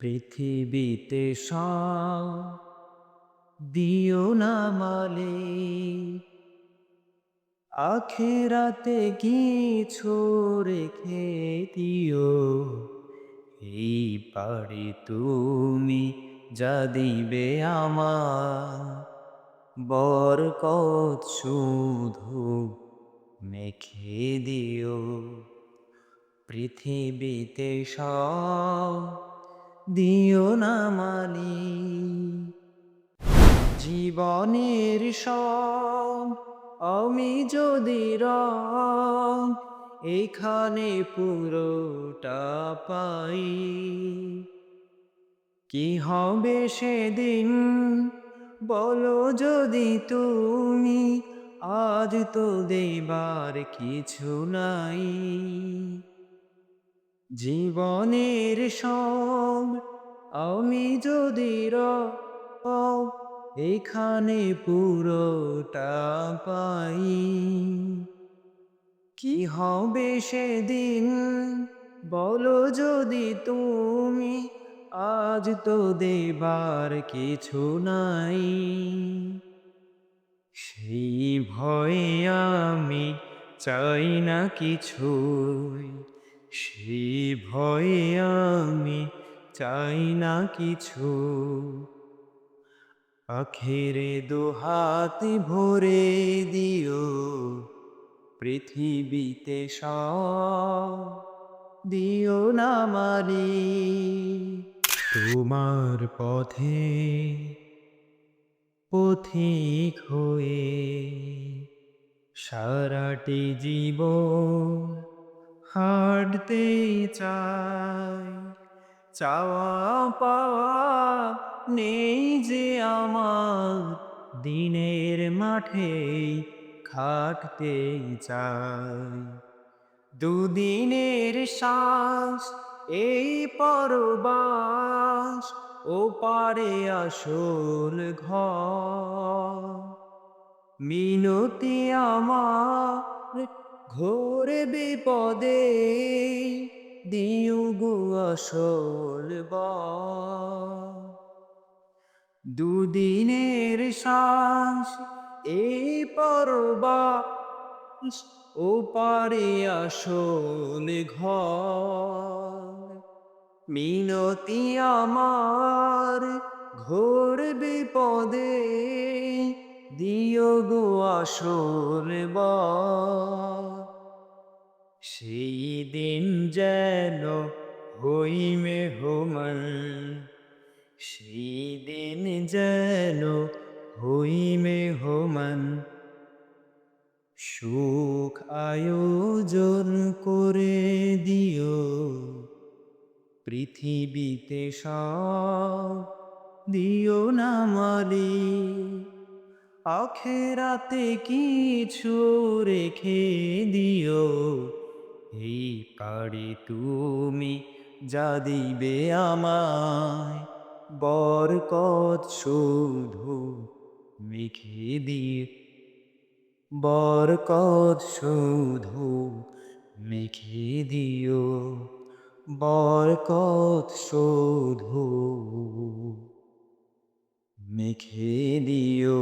পৃথিবীতে সব, দিও না মালে। আখেরাতে কিছু রেখে দিও, এই পারে তুমি যা দিবে আমার। বরকত শুধু মেখে দিও, পৃথিবীতে সব দিও না মানি। জীবনের সব আমি যদি রং, এখানে পুরোটা পাই। কি হবে সেদিন বলো যদি তুমি, আজ তো দেবার কিছু নাই। জীবনের সব আমি যদি র এখানে পুরোটা পাই। কি হবে সেদিন? বলো যদি তুমি, আজ তো দেবার কিছু নাই। সেই ভয়ে আমি চাই না কিছুই, সেই ভয়ে আমি চাই না কিছু। আখেরে দুহাত ভরে দিও, পৃথিবীতে সব দিও না মারি তোমার পথে পথিক হয়ে সারাটি জীবন হাঁটতে চাই। চাওয়া পাওয়া নেই যে আমার, দিনের মাঠে খাটতে চাই। দুদিনের শ্বাস, এই পরবাস, ও পারে আসল ঘর। মিনতি আমার ঘোরে বিপদে দিও গো আসল দুদিনের শ্বাস এই পরবাস ও পারে আসল ঘর। মিনতি আমার ঘোর বিপদে দিও গো আসল বর। সেই দিন যেন হই মেহমান সেই দিন যেন হই মেহমান সুখ আয়োজন করে দিও, পৃথিবীতে সব দিও না মালি। আখেরাতে কিছু রেখে দিও এই পারে তুমি যা দিবে আমায়, বরকত শুধু মেখে দিয়ে বরকত শুধু মেখে দিও, বরকত শুধু মেখে দিও।